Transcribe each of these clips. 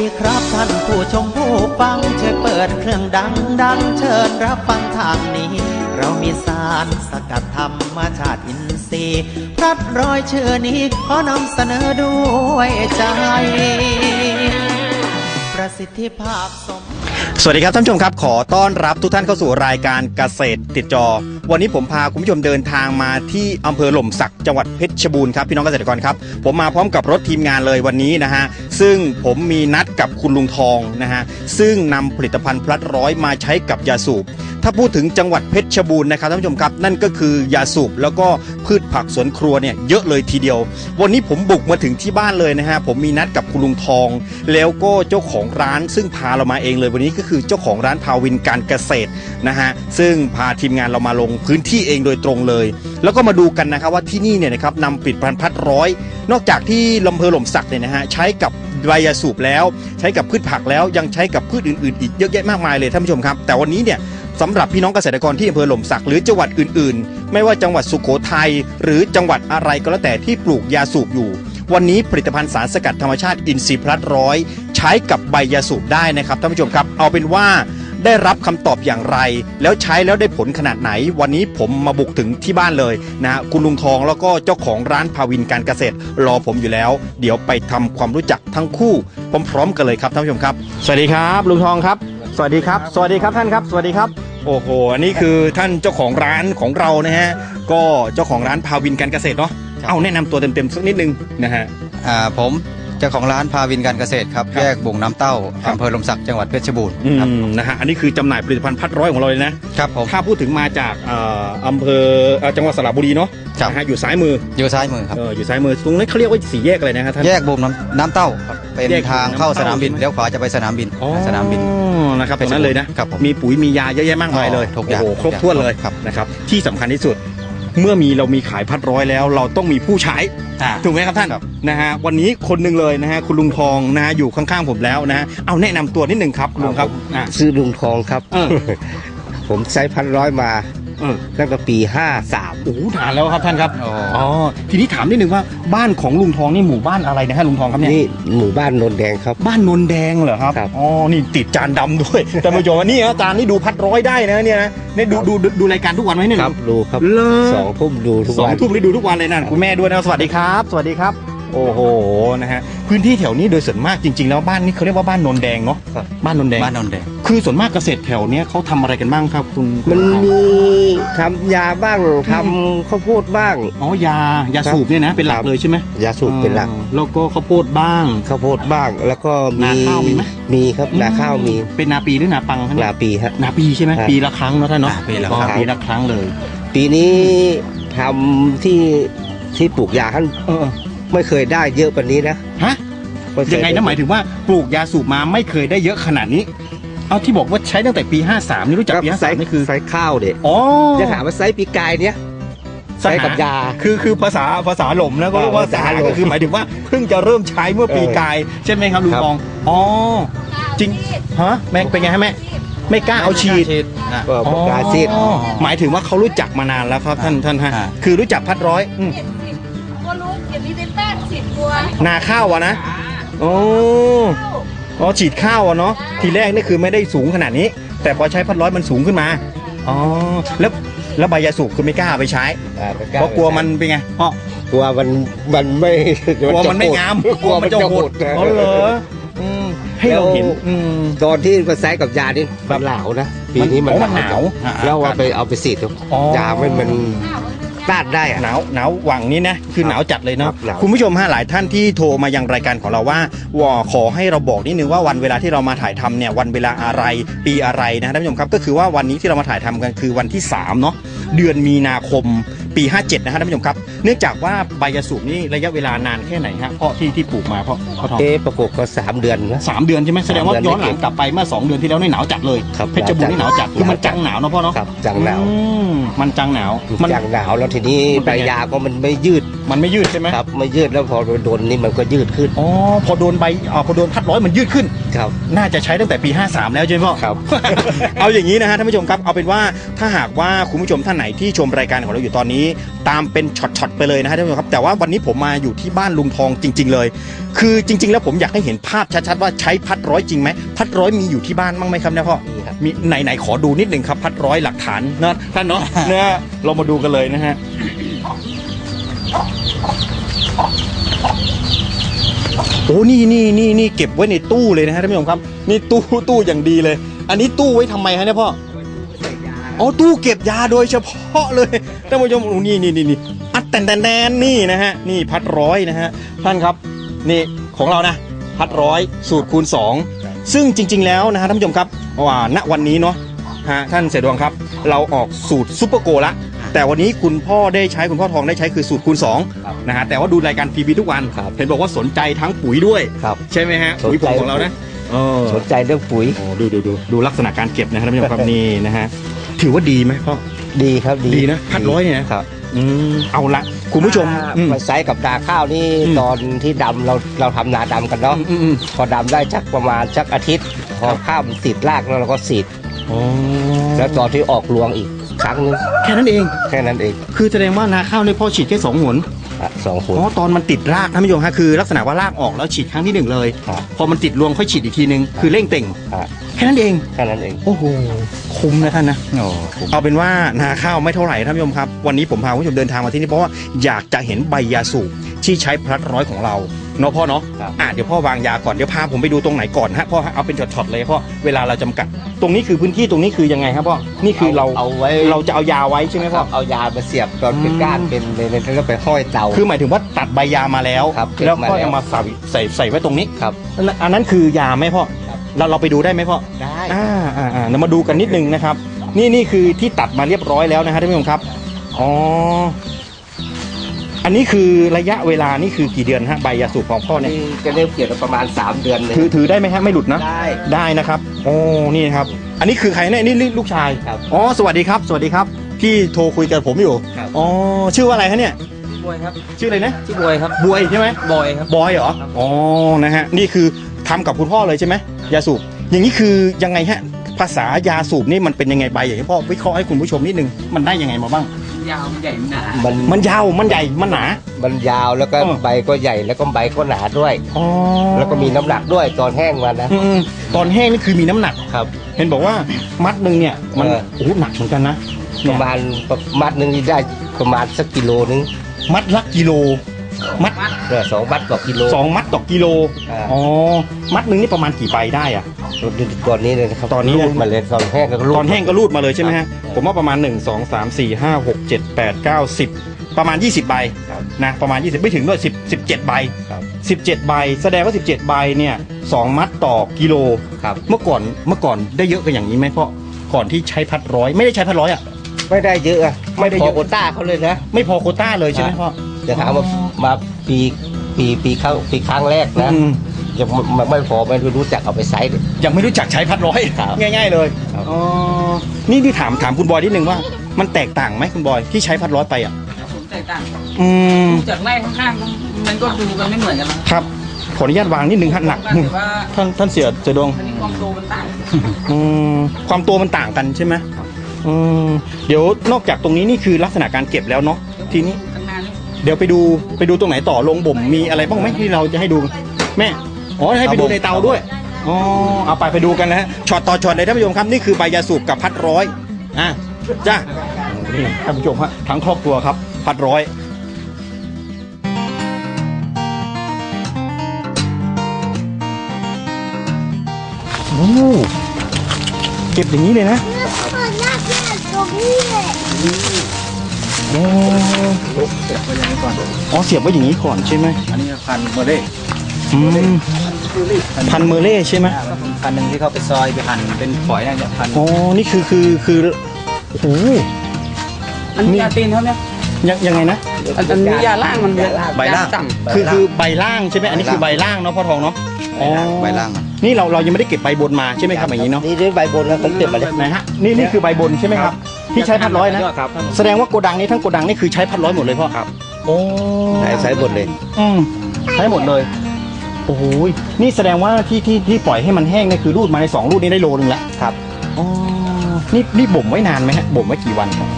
ดีครับท่านผู้ชมผู้ฟังช่วยเปิดเครื่องดังดังเชิญรับฟังทางนี้ เรามีสารสกัดธรรมชาติอินทรีย์พลัดรอยเชื่อนี้ขอนำเสนอด้วยใจ ประสิทธิภาพสม สวัสดีครับท่านผู้ชมครับ ขอต้อนรับทุกท่านเข้าสู่รายการเกษตรติดจอ วันนี้ผมพาคุณผู้ชมเดินทางมาที่อำเภอหล่มสักจังหวัดเพชรบูรณ์ครับพี่น้องเกษตรกรครับ ผมมาพร้อมกับรถทีมงานเลยวันนี้นะฮะซึ่งผมมีนัดกับคุณลุงทองนะฮะซึ่งนำผลิตภัณฑ์พลัดร้อยมาใช้กับยาสูบ ถ้าพูดถึงจังหวัดเพชรชบูรณ์นะครับท่านผู้ชมครับ นั่นก็คือยาสูบแล้วก็พืชผักสวนครัวเนี่ยเยอะเลยทีเดียว วันนี้ผมบุกมาถึงที่บ้านเลยนะฮะผมมีนัดกับคุณลุงทอง แล้วก็เจ้าของร้านซึ่งพาเรามาเองเลยวันนี้ก็คือเจ้าของร้านพาวินการเกษตรนะฮะซึ่งพาทีมงานเรามาลงพื้นที่เองโดยตรงเลย แล้วก็มาดูกันนะครับว่าที่นี่เนี่ยนะครับนำผลิตภัณฑ์พัดร้อย นอกจากที่ลำเพอหล่มสักเนี่ยนะฮะใช้กับใบยาสูบแล้ว ใช้กับพืชผักแล้วยังใช้กับพืชอื่นๆ อีกเยอะแยะมากมายเลยท่านผู้ชมครับ แต่วันนี้เนี่ย สำหรับพี่น้องเกษตรกรที่อำเภอหล่มสักหรือจังหวัดอื่นๆ ไม่ว่าจังหวัดสุโขทัยหรือจังหวัดอะไรก็แล้วแต่ที่ปลูกยาสูบอยู่ วันนี้ผลิตภัณฑ์สารสกัดธรรมชาติอินทรีย์พลัดร้อยใช้กับใบยาสูบได้นะครับท่านผู้ชมครับ เอาเป็นว่าได้รับคำตอบอย่างไร แล้วใช้แล้วได้ผลขนาดไหน วันนี้ผมมาบุกถึงที่บ้านเลยนะฮะคุณลุงทองแล้วก็เจ้าของร้านพาวินการเกษตร รอผมอยู่แล้ว เดี๋ยวไปทำความรู้จักทั้งคู่พร้อมๆกันเลยครับท่านผู้ชมครับ สวัสดีครับ ลุงทองครับ สวัสดีครับ สวัสดีครับท่านครับ สวัสดีครับ โอ้โห อันนี้คือท่านเจ้าของร้านของเรานะฮะ ก็เจ้าของร้านพาวินการเกษตรเนาะเอาแนะนำตัวเต็มๆสักนิดนึงนะฮะ อ่าผมเจ้าของร้านพาวินการเกษตรครับครับแยกบุงน้ำเต้าครับ อำเภอลมศักดิ์จังหวัดเพชรบูรณ์อืครับมนะฮะ อันนี้คือจำหน่ายผลิตภัณฑ์พัดร้อยของเราเลยนะ ครับผมถ้าพูดถึงมาจากเอ่ออำเภอเอ่อจังหวัดสระบุรีเนาะ ครับ นะฮะอยู่ซ้ายมืออยู่ซ้ายมือครับ เอออยู่ซ้ายมือตรงนั้นเขาเรียกว่าสี่แยกอะไรนะฮะท่าน แยกบุงน้ำน้ำเต้าครับเป็นแยกทางเข้าบุงน้ำเต้าสนามบินใช่ไหมเลี้ยวขวาจะไปสนามบินอ๋อสนามบิน นะครับตรงนั้นเลยนะครับผมมีปุ๋ยมียาเยอะแยะมากมายเลยทุกอย่างโอ้โหครบถ้วนเลยครับ นะครับ ที่สำคัญที่สุด เมื่อมีเรามีขายพัดร้อยแล้ว เราต้องมีผู้ใช้ อ่า ถูกไหมครับท่านครับ นะฮะวันนี้คนหนึ่งเลยนะฮะคุณลุงทองนะฮะอยู่ข้างๆผมแล้วนะฮะเอาแนะนำตัวนิดหนึ่งครับคุณลุงครับอะซื้อลุงทองครับ เออ ผมใช้พันร้อยมา เออ ตั้งแต่ปี 53 โอ้โหนานแล้วครับท่านครับ อ๋ออ๋อ ทีนี้ถามนิดนึงว่าบ้านของลุงทองนี่หมู่บ้านอะไรนะฮะลุงทองครับเนี่ย นี่หมู่บ้านนนแดงครับ บ้านนนแดงเหรอครับ ครับ อ๋อ นี่ติดจานดำด้วย แต่มาโยมนี่นะจานนี่ดูพัดร้อยได้นะเนี่ยนะเนี่ยดูดูดูดูรายการทุกวันไหมเนี่ย ครับดูครับเลสองทุ่มดูทุกสองวัน ทุ่มนี่ดูทุกวันเลยนะคุณแม่ด้วยนะสวัสดีครับ สวัสดีครับ โอ้โหนะฮะพื้นที่แถวนี้โดยส่วนมากจริงๆแล้วบ้านนี้เขาเรียกว่าบ้านนนแดงเนาะครับ บ้านนนแดงบ้านนนท์แดง คือส่วนมากเกษตรแถวเนี้ยเขาทำอะไรกันบ้างครับคุณคุณมันทองมีทำยาบ้างทำข้าวโพดบ้าง อ๋อยายาสูบเนี่ยนะเป็นหลักครับ เลยใช่ไหมยาสูบเป็นหลักอ๋อแล้วก็ข้าวโพดบ้าง ข้าวโพดบ้าง แล้วก็มีนาข้าวมีไหม มีครับนาข้าวมีเป็นนาปีหรือนาปังครับเนี่ยนาปีฮะ นาปีใช่ไหมครับปีละครั้งเนาะท่านเนาะอ่าปีละอ๋อครั้งปีละครั้งเลยปีนี้ทำที่ที่ปลูกยาท่านเออ ไม่เคยได้เยอะกว่านี้นะฮะม่เคยังไงนะหมายถึงว่าปลูกยาสูบมาไม่เคยได้เยอะขนาดนี้ เอาที่บอกว่าใช้ตั้งแต่ปี 53 นี่รู้จักครับปีไซ53ส์นี่คือไซส์ข้าวเด็กอ๋อจะถามว่าไซส์ปีกายเนี้ยใช้กับยาคือคือภาษาภาษาหล่มนะก็เรียกว่าภาษาสาหล่มก็คือหมายถึงว่าเพิ่งจะเริ่มใช้เมื่อปีเออกาย ใช่ไหมครับลุงครับปองอ๋อจริงฮะแม่เป็นไงฮะแม่ไม่กล้าเอาฉีดอ่าก็ประกาศซีดอ๋อหมายถึงว่าเขารู้จักมานานแล้วครับท่านท่านฮะอ่าคือรู้จักพัดร้อย นาข้าวอะนะโอ้อ๋อฉีดข้าวอะเนาะทีแรกนี่คือไม่ได้สูงขนาดนี้ แต่พอใช้พัดร้อยมันสูงขึ้นมาอ๋อแล้วแล้วใบยาสูบคือไม่กล้าเอาไปใช้อ่าเพราะกลัวมันเป็นไงเพราะกลัวมันมันไม่กลัวมันไม่งามกลัวมันจะหดอ๋อเหรออืมให้เราเห็นอืมตอนที่มาใช้กับยานี่มันหนาวนะปีนี้มันอ๋อมันหนาวอ่าแล้วเอาไปเอาไปฉีดครับอ๋อยามันมัน ต้านได้อะ หนาวหนาวหวังนี้นะคือหนาวจัดเลยคเนาะรับหนาว คุณผู้ชมฮะหลายท่านที่โทรมายังรายการของเราว่าว่าขอให้เราบอกนิดนึงว่าวันเวลาที่เรามาถ่ายทำเนี่ยวันเวลาอะไรปีอะไรนะท่านผู้ชมครับก็คือว่าวันนี้ที่เรามาถ่ายทำกันคือวันที่3เนาะ เดือนมีนาคมปี 57 นะฮะท่านผู้ชมครับ เนื่องจากว่าใบยาสูบนี่ระยะเวลานานแค่ไหนฮะเพราะที่ที่ปลูกมาเพราะเพราะทองเอ๊ะประกบก็สามเดือนนะ สามเดือนใช่ไหมแสดงว่าสามเดือนย้อนหลังกลับไปเมื่อสองเดือนที่แล้วนี่หนาวจัดเลยครับเพชรบูรณ์นี่หนาวจัดคือมันจังหนาวเนาะพ่อเนาะครับจังหนาวอืมมันจังหนาวจังหนาวแล้วทีทีนี้มันใบเป็นไง ยาก็มันไม่ยืด มันไม่ยืดใช่ไหมครับไม่ยืดแล้วพอโดนนี่มันก็ยืดขึ้นอ๋อพอโดนใบอ๋อพอโดนพัดร้อยมันยืดขึ้นครับ น่าจะใช้ตั้งแต่ปี 53 แล้วใช่ไหมพ่อครับ เอาอย่างนี้นะฮะท่านผู้ชมครับเอาเป็นว่าถ้าหากว่าคุณผู้ชมท่านไหนที่ชมรายการของเราอยู่ตอนนี้ ตามเป็นช็อตๆไปเลยนะฮะท่านผู้ชมครับ แต่ว่าวันนี้ผมมาอยู่ที่บ้านลุงทองจริง ๆ เลย คือจริง ๆ แล้วผมอยากให้เห็นภาพชัดๆว่าใช้พัดร้อยจริงไหมพัดร้อยมีอยู่ที่บ้านบ้างไหมครับเนี่ยพ่อนี่ครับมีไหนไหนขอดูนิดหนึ่งครับพัดร้อยหลักฐานนะท่านเนาะนะฮะเรามาดูกันเลยนะฮะ โอ้นี่นี่นี่นี่เก็บไว้ในตู้เลยนะฮะท่านผู้ชมครับ นี่ตู้ตู้อย่างดีเลย อันนี้ตู้ไว้ทำไมฮะเนี่ยพ่ออ๋อตู้เก็บยาโดยเฉพาะเลยท่านผู้ชมโอ้นี่นี่นี่นี่อัดแตนแตนแตนนี่นะฮะนี่พัดร้อยนะฮะท่านครับนี่ของเรานะพัดร้อยสูตรคูณ 2 ซึ่งจริง ๆ แล้วนะฮะท่านผู้ชมครับว่าณวันนี้เนาะฮะท่านเสดวงครับ เราออกสูตรซุปเปอร์โกละ แต่วันนี้คุณพ่อได้ใช้คุณพ่อทองได้ใช้คือสูตรคูณครับ2นะฮะแต่ว่าดูรายการทีวีทุกวัน ครับ เห็นบอกว่าสนใจทั้งปุ๋ยด้วย ครับ ใช่ไหมฮะสนใจ ปุ๋ยผงของเรานะเออสนใจเรื่องปุ๋ยโอ้ดูดูดูดูลักษณะการเก็บนะฮะท่านผู้ชมครับนี่นะฮะถือว่าดีไหมพ่อ ดีครับดีดีนะพัดร้อยเนี่ยนะครับอืมเอาละคุณผู้ชมถ้าอืม มาใช้กับนาข้าวนี่อืม ตอนที่ดำเราเราทำนาดำกันเนาะอืมอืมพอดำได้สักประมาณสักอาทิตย์ พอข้าวมันติดรากแล้วเราก็สีด อ๋อ แล้วตอนที่ออกรวงอีก ครั้งนึงแค่นั้นเอง แค่นั้นเองคือแสดงว่านาข้าวในยพ่อฉีดแค่สองหนอะสองคนอ๋อตอนมันติดรากท่านผู้ชมฮะคือลักษณะว่ารากออกแล้วฉีดครั้งที่หนึ่งเลย ครับ พอมันติดรวงค่อยฉีดอีกทีนึงคือเร่งเต่ง อะแค่นั้นเอง แค่นั้นเองโอ้โหคุ้มนะท่านนะ โอ้ผม เอาเป็นว่านาข้าวไม่เท่าไหร่ท่านผู้ชมครับ วันนี้ผมพาคุณผู้ชมเดินทางมาที่นี่เพราะว่าอยากจะเห็นใบยาสูบที่ใช้พลัดร้อยของเรา เนาะพ่อเนาะครับ อะเดี๋ยวพ่อวางยาก่อนเดี๋ยวพาผมไปดูตรงไหนก่อนฮะพ่อฮะเอาเป็นช็อตๆเลยพ่อเวลาเราจำกัด ตรงนี้คือพื้นที่ตรงนี้คือยังไงครับพ่อนี่คือเราเอาไว้เราจะเอายาไว้ใช่ไหมพ่อ เอายามาเสียบตอนเป็นอืม ก้านเป็นเลยแล้วไปห้อยเตา คือหมายถึงว่าตัดใบยามาแล้วครับเก็บแล้วก็มาแล้วเอามาใส่ใส่ใส่ไว้ตรงนี้ครับแล้วอันนั้นคือยาไหมพ่อครับ เราเราไปดูได้ไหมพ่อ ได้ อ่าอ่าอ่าเรามาดูกันนิดนึงนะครับ นี่นี่คือที่ตัดมาเรียบร้อยแล้วนะฮะท่านผู้ชมครับ อ๋อ อันนี้คือระยะเวลานี่คือกี่เดือนฮะใบยาสูบของพ่อเนี่ยนี่จะเริ่มเกี่ยวกับประมาณ 3 เดือนเลยถือถือได้ไหมฮะไม่หลุดนะได้ ได้นะครับโอ้นี่นะครับ อันนี้คือใครเนี่ยนี่ลูกชายครับอ๋อสวัสดีครับ สวัสดีครับ พี่โทรคุยกับผมอยู่ครับ อ๋อชื่อว่าอะไรฮะเนี่ยบอยครับชื่ออะไรนะชื่อบอยครับบวยใช่ไหม บอยครับ บอยเหรออ๋อ นะฮะ นี่คือทำกับคุณพ่อเลยใช่ไหม ยาสูบ อย่างนี้คือยังไงฮะ ภาษายาสูบนี่มันเป็นยังไงใบอย่างที่พ่อวิเคราะห์ให้คุณผู้ชมนิดนึง มันได้ยังไงมาบ้าง ยาวใหญ่หนามันมันยาวมันใหญ่มันหนา มันยาวแล้วก็เออใบก็ใหญ่แล้วก็ใบก็หนาด้วย อ๋อแล้วก็มีน้ำหนักด้วยตอนแห้งมันนะ อืมๆตอนแห้งนี่คือมีน้ำหนัก ครับ เห็นบอกว่ามัดหนึ่งเนี่ยมันเออ โอ้โหหนักเหมือนกันนะปเนี่ยระมาณมัดหนึ่งนี่ได้ประมาณสักกิโลนึงมัดละกิโลมัด เออสองมัดต่อกิโล สองมัดต่อกิโล อ่า อ๋อ มัดหนึ่งนี่ประมาณกี่ใบได้อะ ตอนนี้เลยนะครับตอนนี้นะ รูดมาเลยตอนแห้งก็รูด ตอนแห้งก็รูดมาเลยใช่ไหมฮะครับผมว่าประมาณ 1 2 3 4 5 6 7 8 9 10 ประมาณ 20 ใบครับนะประมาณ 20 ไม่ถึงด้วย10 17 ใบ ครับ17 ใบ แสดงว่า 17 ใบเนี่ยสองมัดต่อกิโล ครับ เมื่อก่อนเมื่อก่อนได้เยอะกันอย่างนี้ไหมเพราะก่อนที่ใช้พัดร้อยไม่ได้ใช้พัดร้อยอะ ไม่ได้เยอะอะไม่ได้พเยออะโควต้าเขาเลยนะ ไม่พอโควต้าเลยใช่ไหมครับพ่อ จะถามว่ามาปีปีปีครั้งปีครั้งแรกนะ อืม ยังไม่ไม่พอไม่รู้จักเอาไปใช้เลย ยังไม่รู้จักใช้พัดร้อยครับง่าย ๆ เลยครับ อ๋อนี่ที่ถามถามคุณบอยนิดนึงว่า มันแตกต่างไหมคุณบอยที่ใช้พัดร้อยไปอะผมแตกต่างอืมดูจากไร่ข้างๆมันก็ดูกันไม่เหมือนกันนะครับ ขออนุญาตวางนิดนึงฮะหนักแต่ว่าท่านท่านเสียเจดงอันนี้ความโตมันต่างอืมความตัวมันต่างกันใช่ไหมอืมเดี๋ยวนอกจากตรงนี้นี่คือลักษณะการเก็บแล้วเนาะทีนี้ข้างหน้านี่เดี๋ยวไปดูไปดูตรงไหนต่อลงบ่มมีอะไรบ้างไหมที่เราจะให้ดู แม่ อ๋อให้ไปดูในเตาด้วยอ๋อเอาไปไปดูกันนะฮะช็อตต่อช็อตเลยท่านผู้ชมครับนี่คือใบยาสูบกับพัดร้อยอะจ้านี่ท่านผู้ชมฮะทั้งครอบครัวครับ พัดร้อยโอ้เก็บอย่างนี้เลยนะมันน่าเกลียดตรงนี้เลยโอ้อ๋อเสียบไว้อย่างนี้ก่อนใช่ไหมอันนี้พันเมอร์เล่อืม พันเมอร์เล่ใช่ไหมพันหนึ่งที่เขาไปซอยไปหั่นเป็นฝอยนั่นเนี่ยพันอ๋อนี่คือคือคือโอ้โห อันนี้ยาตีนเขาเนี่ยยังยังไงนะ อันอันนี้ยาล่างมันใบล่างต่ำคือคือใบล่างใช่ไหมอันนี้คือใบล่างเนาะพ่อทองเนาะอ๋อใบล่างนี่เราเรายังไม่ได้เก็บใบบนมาใช่ไหมครับอย่างนี้เนาะนี่ด้วยใบบนแล้วผมเก็บมาเลยไหนฮะนี่นี่คือใบบนใช่ไหมครับทที่ใช้พัดร้อยนะ ครับแสดงว่าโกดังนี้ทั้งโกดังนี่คือใช้พัดร้อยหมดเลยพ่อครับโอ้ใช้ใช้หมดเลยอืมใช้หมดเลย โอ้โหนี่แสดงว่าที่ที่ที่ปล่อยให้มันแห้งนี่คือรูดมาในสองรูดนี้ได้โลนึงแล้วครับอ๋อนี่นี่บ่มไว้นานไหมฮะบ่มไว้กี่วันครับ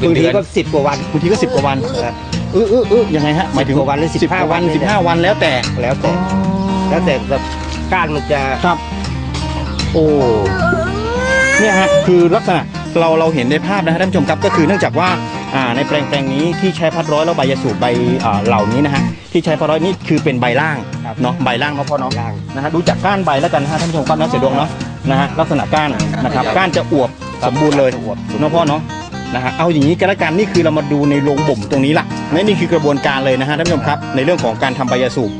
บางทีก็สิบกว่าวัน บางทีก็สิบกว่าวันครับ เออเออเออยังไงฮะหมายถึง10กว่าวันหรือสิบกว่า15วันวันสิบห้าวันแล้วแต่แล้วแต่ แล้วแต่แบบก้านมันจะครับ โอ้ เนี่ยฮะคือลักษณะเราเราเห็นในภาพนะฮะท่านผู้ชมครับก็คือเนื่องจากว่าอ่าในแปลงแปลงนี้ที่ใช้พัดร้อยแล้วใบยาสูบใบอ่าเหล่านี้นะฮะที่ใช้พัดร้อยนี่คือเป็นใบล่าง เนาะใบล่างเนาะพ่อเนาะล่าง นะฮะดูจากก้านใบแล้วกันนะฮะท่านผู้ชมครับนะเสียดวงเนาะนะฮะลักษณะก้านนะครับก้านจะอวบสมบูรณ์เลยเนาะพ่อเนาะนะฮะเอาอย่างนี้ก็แล้วกันนี่คือเรามาดูในโรงบ่มตรงนี้ละและนี่คือกระบวนการเลยนะฮะท่านผู้ชมครับในเรื่องของการทำใบยาสูบ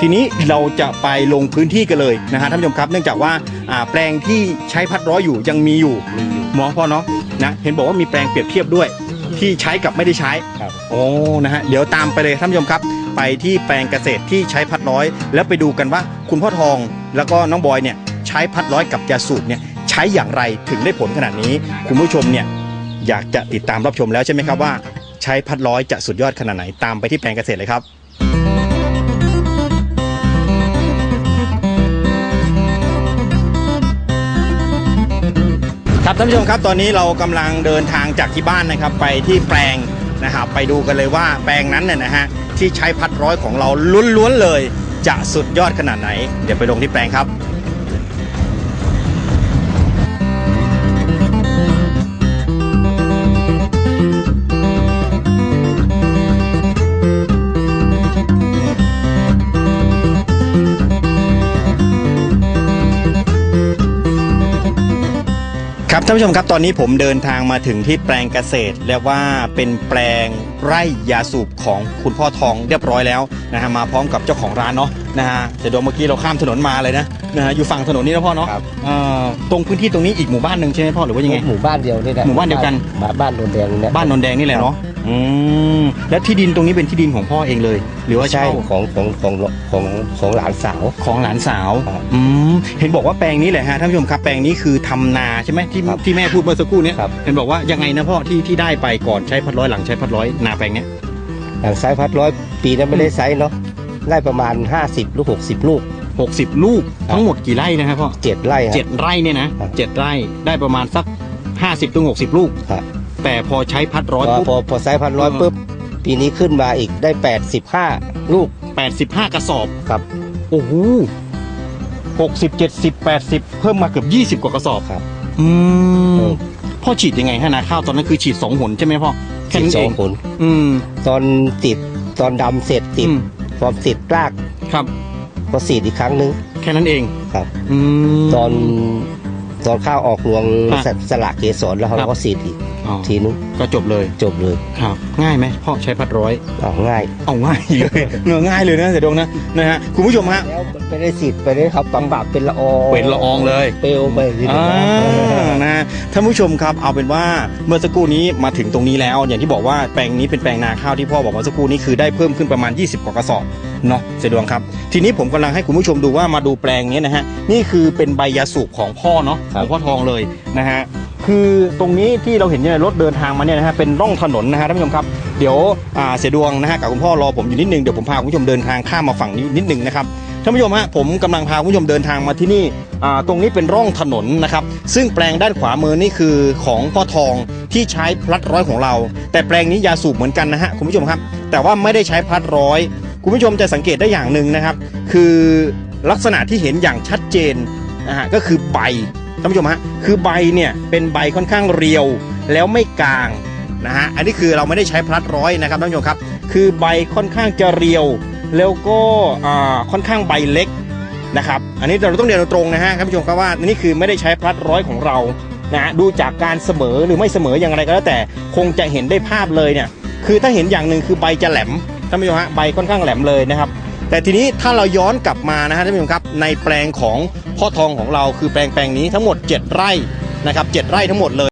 ทีนี้เราจะไปลงพื้นที่กันเลยนะฮะท่านผู้ชมครับ เนื่องจากว่าอ่าแปลงที่ใช้พัดร้อยอยู่ยังมีอยู่มีอยู่ หมอพ่อเนาะนะเห็นบอกว่ามีแปลงเปรียบเทียบด้วย ที่ใช้กับไม่ได้ใช้ครับ โอ้นะฮะเดี๋ยวตามไปเลยท่านผู้ชมครับ ไปที่แปลงเกษตรที่ใช้พัดร้อย แล้วไปดูกันว่าคุณพ่อทองแล้วก็น้องบอยเนี่ยใช้พัดร้อยกับยาสูบเนี่ยใช้อย่างไรถึงได้ผลขนาดนี้ คุณผู้ชมเนี่ยอยากจะติดตามรับชมแล้วใช่ไหมครับว่า ใช้พัดร้อยจะสุดยอดขนาดไหนตามไปที่แปลงเกษตรเลยครับครับท่านผู้ชมครับตอนนี้เรากำลังเดินทางจากที่บ้านนะครับ ไปที่แปลง นะครับไปดูกันเลยว่าแปลงนั้นเนี่ยนะฮะที่ใช้พัดร้อยของเราล้วนๆเลย จะสุดยอดขนาดไหน เดี๋ยวไปลงที่แปลงครับ ท่านผู้ชมครับตอนนี้ผมเดินทางมาถึงที่แปลงเกษตรเรียกว่าเป็นแปลงไร่ยาสูบของคุณพ่อทองเรียบร้อยแล้วนะฮะมาพร้อมกับเจ้าของร้านเนาะนะฮะจะดูเมื่อกี้เราข้ามถนนมาเลยนะนะฮะอยู่ฝั่งถนนนี้นะพ่อเนาะครับ เอ่อตรงพื้นที่ตรงนี้อีกหมู่บ้านหนึ่งใช่ไหมพ่อหรือว่ายังไง หมู่บ้านเดียวนี่แหละหมู่บ้านเดียวกันบ้านบ้านโนนแดงเนี่ยบ้านนนแดงนี่แหละเนาะ อืมแล้วที่ดินตรงนี้เป็นที่ดินของพ่อเองเลย หรือว่าใช่เช่าของของของของของหลานสาว ของหลานสาวครับอืมเห็นบอกว่าแปลงนี้แหละฮะท่านผู้ชมครับแปลงนี้คือทำนาใช่ไหมที่ครับที่แม่พูดเมื่อสักครู่เนี้ยครับ เห็นบอกว่ายังไงนะพ่อที่ที่ได้ไปก่อนใช้พัดร้อยหลังใช้พัดร้อยนาแปลงเนี้ยหลังไซส์พัดร้อยปีนั้นไม่ได้ไซส์เนาะได้ประมาณ 50ลูก60 ลูก หกสิบลูกทั้งหมดกี่ไร่นะครับพ่อ7ไร่ครับเจ็ดไร่เนี่ยนะครับ เจ็ดไร่ได้ประมาณสักห้าสิบถึงหกสิบลูกครับ แต่พอใช้พัดร้อยพอปุ๊บ พอพอไซส์พัดร้อยเออ ปุ๊บ ปีนี้ขึ้นมาอีกได้ 85 ลูกแปดสิบห้ากระสอบ ครับ โอ้โหหกสิบเจ็ดสิบแปดสิบเพิ่มมาเกือบยี่สิบกว่ากระสอบครับ อืเอมอพ่อฉีดยังไงฮะนาข้าวตอนนั้นคือฉีดสองหนใช่ไหมพ่อแค่สิบนั้นสเอองงผล อืม ตอนติดตอนดำเสร็จติดอืมพอติดรากครับ ก็สีดอีกครั้งนึงแค่นั้นเอง ครับ อืม ตอนตอนข้าวออกรวงอะสสละเกสรแล้วครัเราบก็สีดอีก อ๋อทีนึงก็จบเลยจบเลยครับ ง่ายไหมพ่อใช้พัดร้อยเอาง่ายเอาง่ายเลยเนื้อง่ายเลยนะเสียดวงนะนะฮะคุณผู้ชมฮะแล้วไปได้สีดไปได้ครับปั๊มปากเป็นละอองเป็นละอองเลยเปลวไปทีอ่านะนะฮะท่านผู้ชมครับเอาเป็นว่าเมื่อสักครู่นี้มาถึงตรงนี้แล้ว อย่างที่บอกว่าแปลงนี้เป็นแปลงนาข้าวที่พ่อบอกเมื่อสักครู่นี้คือได้เพิ่มขึ้นประมาณ 20 กว่ากระสอบ เนาะเสยดวงครับ ทีนี้ผมกำลังให้คุณผู้ชมดูว่ามาดูแปลงนี้นะฮะนี่คือเป็นใบยาสูบของพ่อเนาะของพ่อทองเลยนะฮะคือตรงนี้ที่เราเห็นเนี่ยรถเดินทางมาเนี่ยนะฮะเป็นร่องถนนนะฮะท่านผู้ชมครับเดี๋ยวอ่าเสียดวงนะฮะกับคุณพ่อรอผมอยู่นิดนึงเดี๋ยวผมพาคุณผู้ชมเดินทางข้ามมาฝั่งนี้นิดนึงนะครับท่านผู้ชมฮะผมกำลังพาคุณผู้ชมเดินทางมาที่นี่อ่าตรงนี้เป็นร่องถนนนะครับ ซึ่งแปลงด้านขวามือนี่คือของพ่อทองที่ใช้พลัดร้อยของเรา แต่แปลงนี้ยาสูบเหมือนกันนะฮะคุณผู้ชมครับ แต่ว่าไม่ได้ใช้พลัดร้อย คุณผู้ชมจะสังเกตได้อย่างหนึ่งนะครับ คือลักษณะที่เห็นอย่างชัดเจนนะฮะก็คือใบท่านผู้ชมฮะคือใบเนี่ยเป็นใบค่อนข้างเรียวแล้วไม่กลางนะฮะอันนี้คือเราไม่ได้ใช้พลัดร้อยนะครับท่านผู้ชมครับ คือใบค่อนข้างจะเรียว แล้วก็ค่อนข้างใบเล็กนะครับอันนี้เราต้องเรียนตรงนะฮะท่านผู้ชมครับว่านี่คือไม่ได้ใช้พลัดร้อยของเรานะฮะดูจากการเสมอหรือไม่เสมออย่างไรก็แล้วแต่คงจะเห็นได้ภาพเลยเนี่ยคือถ้าเห็นอย่างหนึ่งคือใบจะแหลม ท่านผู้ชมฮะใบค่อนข้างแหลมเลยนะครับ แต่ทีนี้ถ้าเราย้อนกลับมานะฮะท่านผู้ชมครับ ในแปลงของพ่อทองของเราคือแปลงแปลงนี้ทั้งหมด 7 ไร่นะครับ7ไร่ทั้งหมดเลย